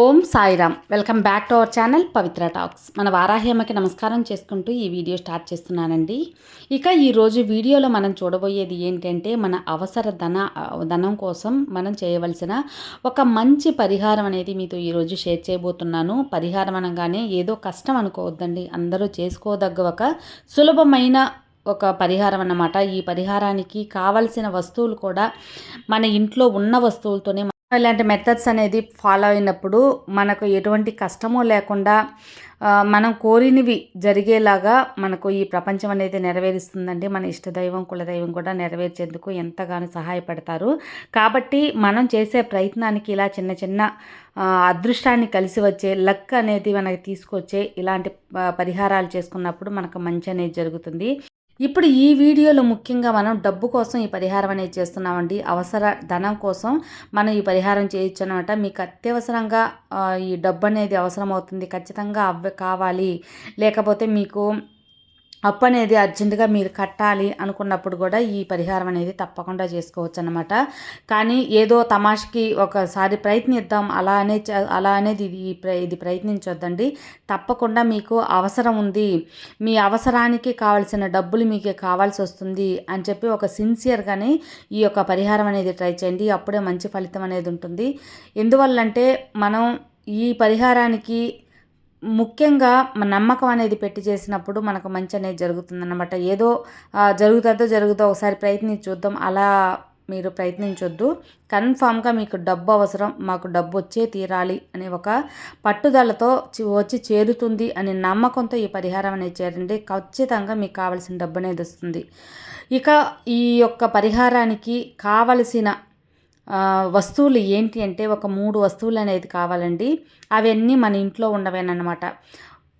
Om Sairam. Welcome back to our channel Pavitra talks. మన వారాహ్యమ్మకి నమస్కారం చేసుకుంటూ ఈ వీడియో స్టార్ట్ చేస్తున్నానండి. ఇక ఈరోజు వీడియోలో మనం చూడబోయేది ఏంటంటే మన అవసర ధన ధనం కోసం మనం చేయవలసిన ఒక మంచి పరిహారం అనేది మీతో ఈరోజు షేర్ చేయబోతున్నాను. పరిహారం అనగానే ఏదో కష్టం అనుకోవద్దండి. అందరూ చేసుకోదగ్గ ఒక సులభమైన ఒక పరిహారం అన్నమాట. ఈ పరిహారానికి కావలసిన వస్తువులు కూడా మన ఇంట్లో ఉన్న వస్తువులతోనే ఇలాంటి మెథడ్స్ అనేది ఫాలో అయినప్పుడు మనకు ఎటువంటి కష్టము లేకుండా మనం కోరినవి జరిగేలాగా మనకు ఈ ప్రపంచం అనేది నెరవేరుస్తుందండి. మన ఇష్టదైవం కులదైవం కూడా నెరవేర్చేందుకు ఎంతగానో సహాయపడతారు. కాబట్టి మనం చేసే ప్రయత్నానికి ఇలా చిన్న చిన్న అదృష్టాన్ని కలిసి వచ్చే లక్ అనేది మనకి తీసుకొచ్చే ఇలాంటి పరిహారాలు చేసుకున్నప్పుడు మనకు మంచి అనేది జరుగుతుంది. ఇప్పుడు ఈ వీడియోలో ముఖ్యంగా మనం డబ్బు కోసం ఈ పరిహారం అనేది చేస్తున్నామండి. అవసర ధనం కోసం మనం ఈ పరిహారం చేయొచ్చు అనమాట మీకు అత్యవసరంగా ఈ డబ్బు అనేది అవసరం అవుతుంది ఖచ్చితంగా అవ్వ కావాలి. లేకపోతే మీకు అప్పు అనేది అర్జెంటుగా మీరు కట్టాలి అనుకున్నప్పుడు కూడా ఈ పరిహారం అనేది తప్పకుండా చేసుకోవచ్చు అనమాట కానీ ఏదో తమాషకి ఒకసారి ప్రయత్నిద్దాం అలా అనే అలా అనేది ఇది ఇది ప్రయత్నించొద్దండి. తప్పకుండా మీకు అవసరం ఉంది. మీ అవసరానికి కావాల్సిన డబ్బులు మీకు కావాల్సి వస్తుంది అని చెప్పి ఒక సిన్సియర్గానే ఈ యొక్క పరిహారం అనేది ట్రై చేయండి. అప్పుడే మంచి ఫలితం అనేది ఉంటుంది. ఎందువల్లంటే మనం ఈ పరిహారానికి ముఖ్యంగా నమ్మకం అనేది పెట్టి చేసినప్పుడు మనకు మంచి అనేది జరుగుతుందన్నమాట. ఏదో జరుగుతుందో జరుగుతుందో ఒకసారి ప్రయత్నించి చూద్దాం అలా మీరు ప్రయత్నించొద్దు. కన్ఫామ్గా మీకు డబ్బు అవసరం మాకు డబ్బు వచ్చే తీరాలి అనే ఒక పట్టుదలతో వచ్చి చేరుతుంది అనే నమ్మకంతో ఈ పరిహారం అనేది చేరండి. ఖచ్చితంగా మీకు కావాల్సిన డబ్బు అనేది వస్తుంది. ఇక ఈ యొక్క పరిహారానికి కావలసిన వస్తువులు ఏంటి అంటే ఒక మూడు వస్తువులు అనేది కావాలండి. అవన్నీ మన ఇంట్లో ఉండవేనమాట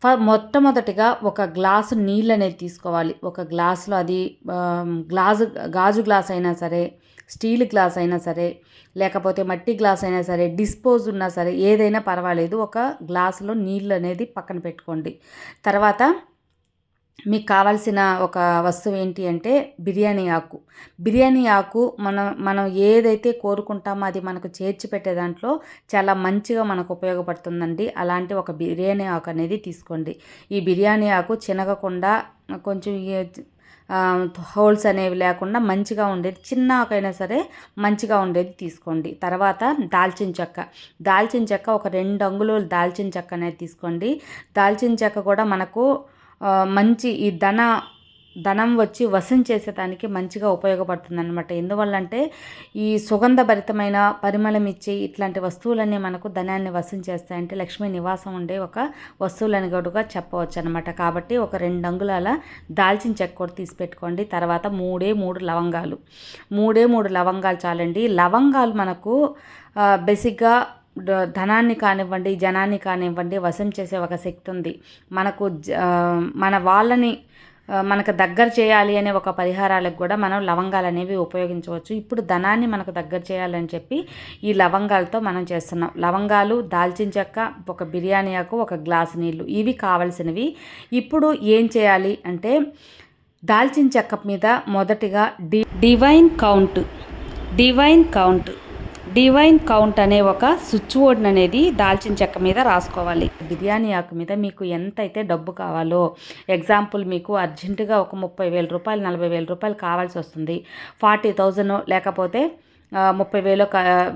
ఫ మొట్టమొదటిగా ఒక గ్లాసు నీళ్ళు అనేది తీసుకోవాలి. ఒక గ్లాసులో అది గ్లాసు గాజు గ్లాస్ అయినా సరే స్టీల్ గ్లాస్ అయినా సరే లేకపోతే మట్టి గ్లాస్ అయినా సరే డిస్పోజ్ ఉన్నా సరే ఏదైనా పర్వాలేదు. ఒక గ్లాసులో నీళ్ళు అనేది పక్కన పెట్టుకోండి. తర్వాత మీకు కావాల్సిన ఒక వస్తువు ఏంటి అంటే బిర్యానీ ఆకు. బిర్యానీ ఆకు మనం మనం ఏదైతే కోరుకుంటామో అది మనకు చేర్చి పెట్టే దాంట్లో చాలా మంచిగా మనకు ఉపయోగపడుతుందండి. అలాంటి ఒక బిర్యానీ ఆకు అనేది తీసుకోండి. ఈ బిర్యానీ ఆకు చినగకుండా కొంచెం హోల్స్ అనేవి లేకుండా మంచిగా ఉండేది. చిన్న ఆకైనా సరే మంచిగా ఉండేది తీసుకోండి. తర్వాత దాల్చిన చెక్క. దాల్చిన చెక్క ఒక రెండు అంగుళాలు దాల్చిన చెక్క అనేది తీసుకోండి. దాల్చిన చెక్క కూడా మనకు మంచి ఈ ధన ధనం వచ్చి వసం చేసేదానికి మంచిగా ఉపయోగపడుతుంది అనమాట ఎందువల్లంటే ఈ సుగంధభరితమైన పరిమళం ఇచ్చే ఇట్లాంటి వస్తువులన్నీ మనకు ధనాన్ని వసం చేస్తాయంటే లక్ష్మీ నివాసం ఉండే ఒక వస్తువులని కూడా చెప్పవచ్చు అనమాట కాబట్టి ఒక రెండు అంగుళాల దాల్చిన చెక్క కూడా తీసి పెట్టుకోండి తర్వాత మూడే మూడు లవంగాలు. మూడే మూడు లవంగాలు చాలండి. లవంగాలు మనకు బేసిక్గా ధనాన్ని కానివ్వండి జనాన్ని కానివ్వండి వశం చేసే ఒక శక్తి ఉంది. మనకు మన వాళ్ళని మనకు దగ్గర చేయాలి అనే ఒక పరిహారాలకు కూడా మనం లవంగాలు అనేవి ఉపయోగించవచ్చు. ఇప్పుడు ధనాన్ని మనకు దగ్గర చేయాలని చెప్పి ఈ లవంగాలతో మనం చేస్తున్నాం. లవంగాలు దాల్చిన చెక్క ఒక బిర్యానీ ఆకు ఒక గ్లాసు నీళ్ళు ఇవి కావలసినవి. ఇప్పుడు ఏం చేయాలి అంటే దాల్చిన చెక్క మీద మొదటిగా the divine count divine count divine count అనే ఒక స్విచ్ బోర్డ్ అనేది దాల్చిన చెక్క మీద రాసుకోవాలి. బిర్యానీ ఆకు మీద మీకు ఎంత అయితే డబ్బు కావాలో ఎగ్జాంపుల్ మీకు అర్జెంటుగా ఒక ముప్పై వేల రూపాయలు నలభై వేల రూపాయలు కావాల్సి వస్తుంది. ఫార్టీ థౌజండ్ లేకపోతే ముప్పై వేలు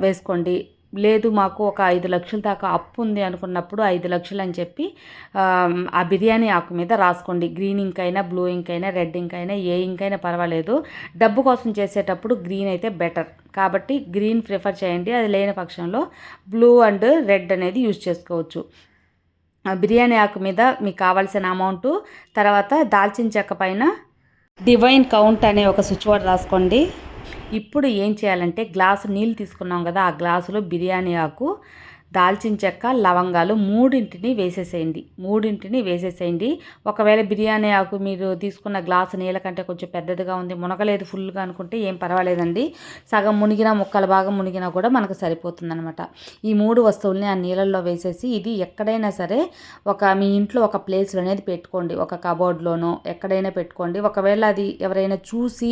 వేసుకోండి. లేదు మాకు ఒక ఐదు లక్షల దాకా అప్పు ఉంది అనుకున్నప్పుడు ఐదు లక్షలు అని చెప్పి ఆ బిర్యానీ ఆకు మీద రాసుకోండి. గ్రీన్ ఇంక్ అయినా బ్లూ ఇంక్ అయినా రెడ్ ఇంక్ అయినా ఏ ఇంక్ అయినా పర్వాలేదు. డబ్బు కోసం చేసేటప్పుడు గ్రీన్ అయితే బెటర్. కాబట్టి గ్రీన్ ప్రిఫర్ చేయండి. అది లేని పక్షంలో బ్లూ అండ్ రెడ్ అనేది యూజ్ చేసుకోవచ్చు. బిర్యానీ ఆకు మీద మీకు కావాల్సిన అమౌంట్ తర్వాత దాల్చిన చెక్క పైన డివైన్ కౌంట్ అనే ఒక స్విచ్ బోర్డ్ రాసుకోండి. ఇప్పుడు ఏం చేయాలంటే గ్లాసు నీళ్ళు తీసుకున్నాం కదా ఆ గ్లాసులో బిర్యానీ ఆకు దాల్చిన చెక్క లవంగాలు మూడింటిని వేసేసేయండి. మూడింటిని వేసేసేయండి. ఒకవేళ బిర్యానీ ఆకు మీరు తీసుకున్న గ్లాసు నీళ్ళ కంటే కొంచెం పెద్దదిగా ఉంది మునగలేదు ఫుల్గా అనుకుంటే ఏం పర్వాలేదండి. సగం మునిగినా ముక్కల భాగం మునిగినా కూడా మనకు సరిపోతుంది అనమాట ఈ మూడు వస్తువుల్ని ఆ నీళ్ళల్లో వేసేసి ఇది ఎక్కడైనా సరే ఒక మీ ఇంట్లో ఒక ప్లేస్లో అనేది పెట్టుకోండి. ఒక కబోర్డ్లోనో ఎక్కడైనా పెట్టుకోండి. ఒకవేళ అది ఎవరైనా చూసి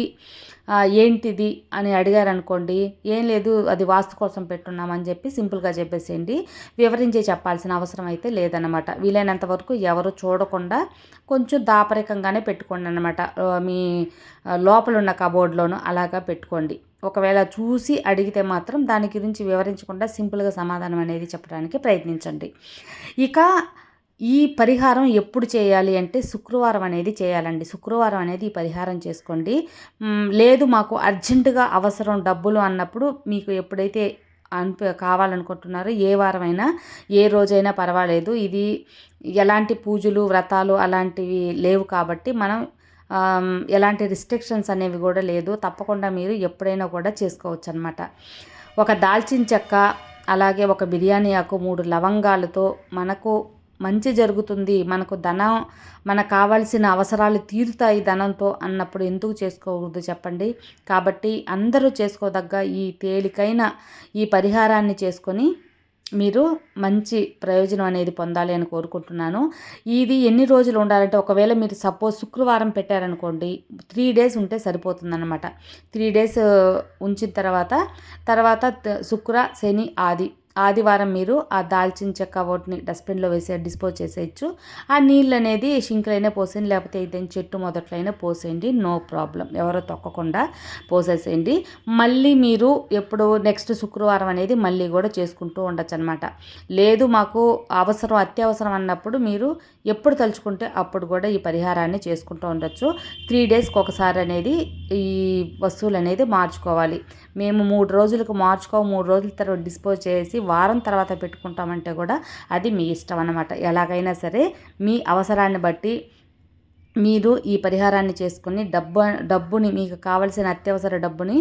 ఏంటిది? అని అడిగారనుకోండి ఏం లేదు అది వాస్తు కోసం పెట్టున్నామని చెప్పి సింపుల్గా చెప్పేసేయండి. చేయండి. వివరించి చెప్పాల్సిన అవసరం అయితే లేదనమాట వీలైనంత వరకు ఎవరు చూడకుండా కొంచెం దాపరికంగానే పెట్టుకోండి అనమాట మీ లోపల ఉన్న కబోర్డ్లోనూ అలాగా పెట్టుకోండి. ఒకవేళ చూసి అడిగితే మాత్రం దాని గురించి వివరించకుండా సింపుల్గా సమాధానం అనేది చెప్పడానికి ప్రయత్నించండి. ఇక ఈ పరిహారం ఎప్పుడు చేయాలి అంటే శుక్రవారం అనేది చేయాలండి. శుక్రవారం అనేది ఈ పరిహారం చేసుకోండి. లేదు మాకు అర్జెంటుగా అవసరం డబ్బులు అన్నప్పుడు మీకు ఎప్పుడైతే అనిపి కావాలనుకుంటున్నారో. ఏ వారమైనా ఏ రోజైనా పర్వాలేదు. ఇది ఎలాంటి పూజలు వ్రతాలు అలాంటివి లేవు కాబట్టి మనం ఎలాంటి రిస్ట్రిక్షన్స్ అనేవి కూడా లేదు. తప్పకుండా మీరు ఎప్పుడైనా కూడా చేసుకోవచ్చు అనమాట ఒక దాల్చిన చెక్క అలాగే ఒక బిర్యానీ ఆకు మూడు లవంగాలతో మనకు మంచి జరుగుతుంది మనకు ధనం మనకు కావాల్సిన అవసరాలు తీరుతాయి ధనంతో అన్నప్పుడు ఎందుకు చేసుకోకూడదు చెప్పండి. కాబట్టి అందరూ చేసుకోదగ్గ ఈ తేలికైన ఈ పరిహారాన్ని చేసుకొని మీరు మంచి ప్రయోజనం అనేది పొందాలి అని కోరుకుంటున్నాను. ఇది ఎన్ని రోజులు ఉండాలంటే ఒకవేళ మీరు సపోజ్ శుక్రవారం పెట్టారనుకోండి త్రీ డేస్ ఉంటే సరిపోతుందన్నమాట. త్రీ డేస్ uh, ఉంచిన తర్వాత తర్వాత శుక్ర శని ఆది ఆదివారం మీరు ఆ దాల్చిన చెక్క వాటిని డస్ట్బిన్లో వేసే డిస్పోజ్ చేసేయచ్చు. ఆ నీళ్ళు అనేది షింక్లైనా పోసేయండి లేకపోతే ఏదైనా చెట్టు మొదట్లైనా పోసేయండి. No problem. ఎవరో తొక్కకుండా పోసేసేయండి. మళ్ళీ మీరు ఎప్పుడు నెక్స్ట్ శుక్రవారం అనేది మళ్ళీ కూడా చేసుకుంటూ ఉండొచ్చు అనమాట లేదు మాకు అవసరం అత్యవసరం అన్నప్పుడు మీరు ఎప్పుడు తలుచుకుంటే అప్పుడు కూడా ఈ పరిహారాన్ని చేసుకుంటూ ఉండొచ్చు. త్రీ డేస్కి ఒకసారి అనేది ఈ వస్తువులు అనేది మార్చుకోవాలి. మేము మూడు రోజులకు మార్చుకో మూడు రోజుల తర్వాత డిస్పోజ్ చేసి వారం తర్వాత పెట్టుకుంటామంటే కూడా అది మీ ఇష్టం అన్నమాట. ఎలాగైనా సరే మీ అవసరాన్ని బట్టి మీరు ఈ పరిహారాన్ని చేసుకుని డబ్బు డబ్బుని మీకు కావలసిన అత్యవసర డబ్బుని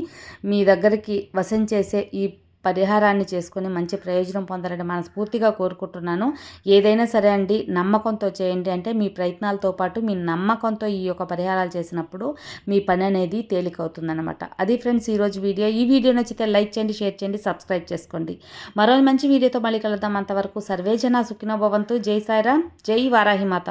మీ దగ్గరికి వశం చేసే ఈ పరిహారాన్ని చేసుకుని మంచి ప్రయోజనం పొందాలని మనస్ఫూర్తిగా కోరుకుంటున్నాను. ఏదైనా సరే అండి నమ్మకంతో చేయండి అంటే మీ ప్రయత్నాలతో పాటు మీ నమ్మకంతో ఈ యొక్క పరిహారాలు చేసినప్పుడు మీ పని అనేది తేలికవుతుందనమాట అది ఫ్రెండ్స్ ఈరోజు వీడియో. ఈ వీడియో నచ్చితే లైక్ చేయండి షేర్ చేయండి సబ్స్క్రైబ్ చేసుకోండి. మరో మంచి వీడియోతో మళ్ళీ కలుద్దాం. అంతవరకు సర్వేజన సుఖినోభవంతు జై సాయిరామ్. జై వారాహిమాత.